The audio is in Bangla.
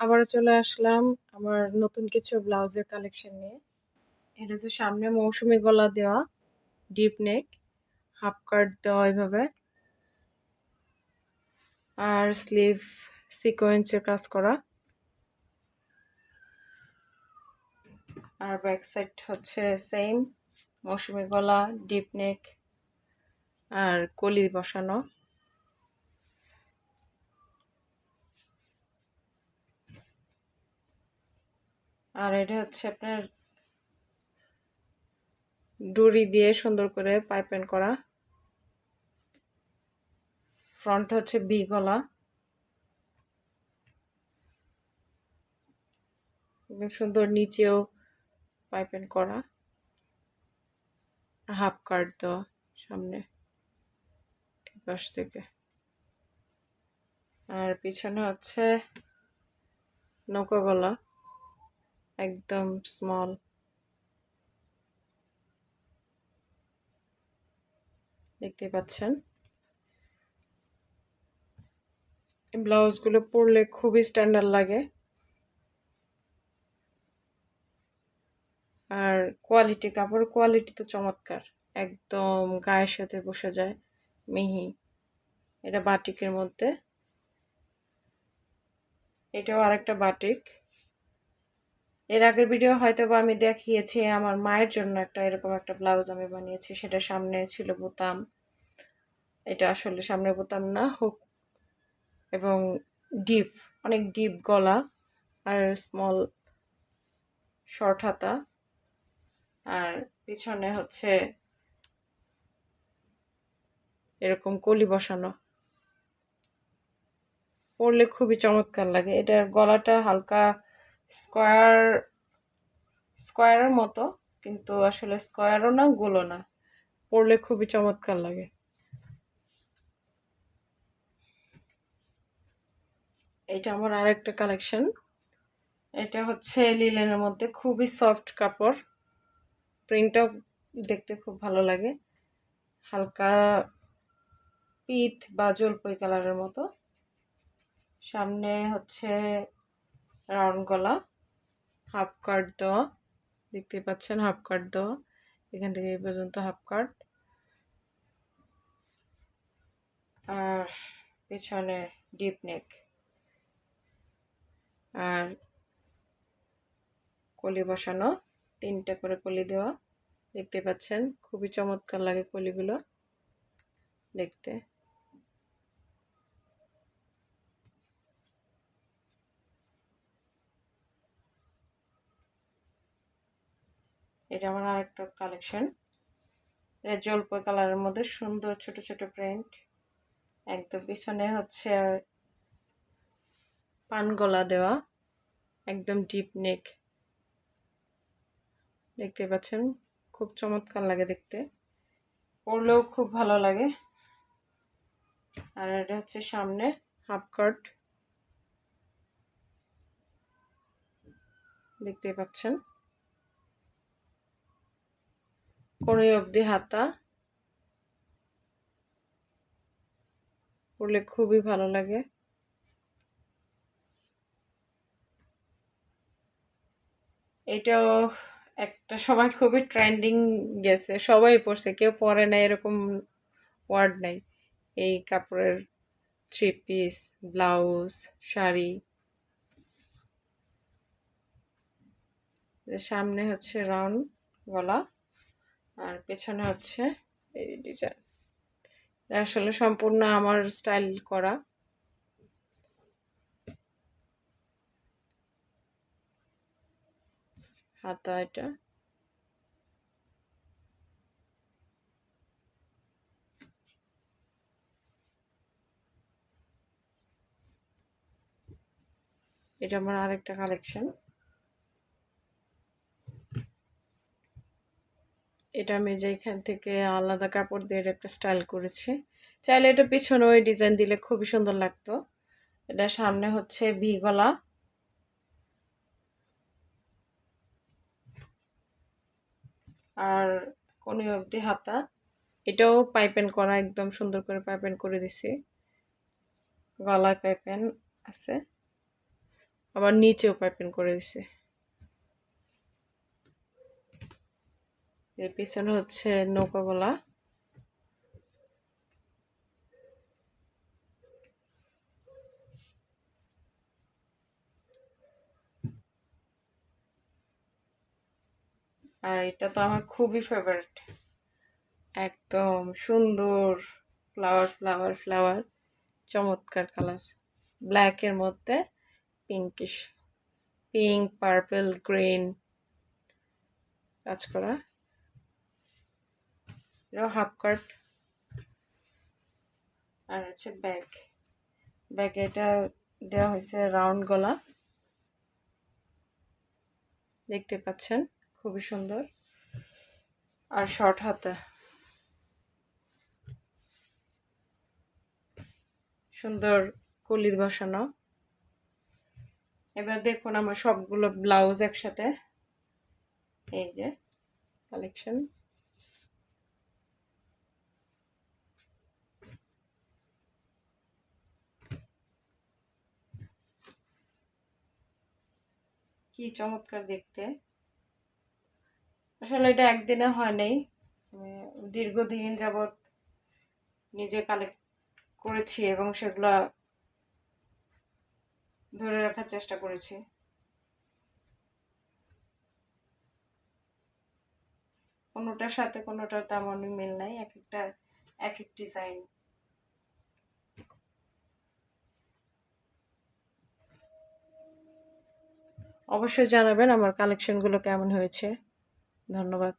আবারও চলে আসলাম আমার নতুন কিছু ব্লাউজের কালেকশন নিয়ে। এটা হচ্ছে সামনে মৌসুমি গলা দেওয়া ডিপ নেক হাফ কাট দেওয়া এইভাবে। আর স্লিভ সিকোয়েন্সের কাজ করা। আর ব্যাক সাইড হচ্ছে সেম মৌসুমি গলা ডিপ নেক আর কলি বসানো। আর এটা হচ্ছে আপনার ডুরি দিয়ে সুন্দর করে পাইপেন করা। ফ্রন্ট হচ্ছে বি গলা। সুন্দর নিচেও পাইপেন করা। হাফ কাট দেওয়া সামনে পাশ থেকে। আর পিছনে হচ্ছে নৌকা গলা। একদম স্মল দেখতে পাচ্ছেন? ব্লাউজগুলো পরলে খুবই স্ট্যান্ডার্ড লাগে। আর কোয়ালিটি কাপড় কোয়ালিটি তো চমৎকার। একদম গায়ের সাথে বসে যায়, মিহি। এটা বাটিকের মধ্যে। এটাও আরেকটা বাটিক এর আগের ভিডিও হয়তো বা আমি দেখিয়েছি, আমার মায়ের জন্য একটা এরকম একটা ব্লাউজ আমি বানিয়েছি, সেটা সামনে ছিল বোতাম। এটা আসলে সামনে বোতাম না, হুক। এবং ডিপ, অনেক ডিপ গলা আর স্মল শর্ট হাতা। আর পিছনে হচ্ছে এরকম কলি বসানো। পরলে খুবই চমৎকার লাগে। এটার গলাটা হালকা স্কোয়ার, স্কোয়ারের মতো, কিন্তু আসলে স্কোয়ারও না, গোলও না। পরলে খুবই চমৎকার লাগে। এটা আমার আরেকটা কালেকশন। এটা হচ্ছে লিলেনের মধ্যে খুবই সফট কাপড়। প্রিন্টটাও দেখতে খুব ভালো লাগে। হালকা পিত বা জলপাই কালারের মতো। সামনে হচ্ছে রাউন্ড গলা, হাফ কাট দেওয়া দেখতে পাচ্ছেন হাফ কাট দেওয়া এখান থেকে এই পর্যন্ত হাফ কাট। আর পেছনে ডিপ নেক। আর কলি বসানো, তিনটা করে কলি দেওয়া, দেখতে পাচ্ছেন, খুবই চমৎকার লাগে কলিগুলো দেখতে। এটা আমার আরেকটা কালেকশন এটা জলপাই কালারের মধ্যে সুন্দর ছোট ছোট প্রিন্ট একদম পিছনে হচ্ছে পান গলা দেওয়া, একদম ডিপ নেক দেখতে পাচ্ছেন? খুব চমৎকার লাগে দেখতে। পরলেও খুব ভালো লাগে। আর এটা হচ্ছে সামনে হাফ কাট দেখতে পাচ্ছেন? কোনোই অবধি হাতা। পরলে খুবই ভালো লাগে। এটাও একটা সময় খুবই ট্রেন্ডিং গেছে, সবাই পরছে কেউ পরে না এরকম ওয়ার্ড নাই। এই কাপড়ের থ্রি পিস ব্লাউজ শাড়ি। সামনে হচ্ছে রাউন্ড গলা। আর পেছনে হচ্ছে এই ডিজাইন আসলে সম্পূর্ণ আমার স্টাইল করা। হাতা এটা। এটা আমার আরেকটা কালেকশন এটা আমি যেখান থেকে আলাদা কাপড় দিয়ে একটা স্টাইল করেছি। চাইলে এটা পিছনে ওই ডিজাইন দিলে খুবই সুন্দর লাগতো। এটা সামনে হচ্ছে ভি গলা। আর কোনি অবধি হাতা। এটাও পাইপেন করা, একদম সুন্দর করে পাইপেন করে দিছি। গলায় পাইপেন আছে। আবার নিচেও পাইপেন করে দিছে। এর পিছনে হচ্ছে নৌকা গলা। আর এটা তো আমার খুবই ফেভারিট একদম সুন্দর ফ্লাওয়ার ফ্লাওয়ার ফ্লাওয়ার চমৎকার কালার ব্ল্যাকের মধ্যে পিঙ্কিশ পিঙ্ক পার্পল গ্রিন কাজ করা। এটাও হাফ কাট আর হচ্ছে ব্যাগ ব্যাগে এটা দেওয়া হয়েছে রাউন্ড গলা। দেখতে পাচ্ছেন? খুবই সুন্দর। আর শর্ট হাতা। সুন্দর কলির বসানো। এবার দেখুন আমার সবগুলো ব্লাউজ একসাথে। এই যে কালেকশন কি চমৎকার দেখতে। আসলে এটা একদিনে হয় নাই। দীর্ঘদিন যাবৎ নিজে কালেক্ট করেছি এবং সেগুলো ধরে রাখার চেষ্টা করেছি। কোনোটার সাথে কোনোটার তেমনই মিল নাই, এক একটা, এক এক ডিজাইন অবশ্যই জানাবেন আমার কালেকশনগুলো কেমন হয়েছে। ধন্যবাদ।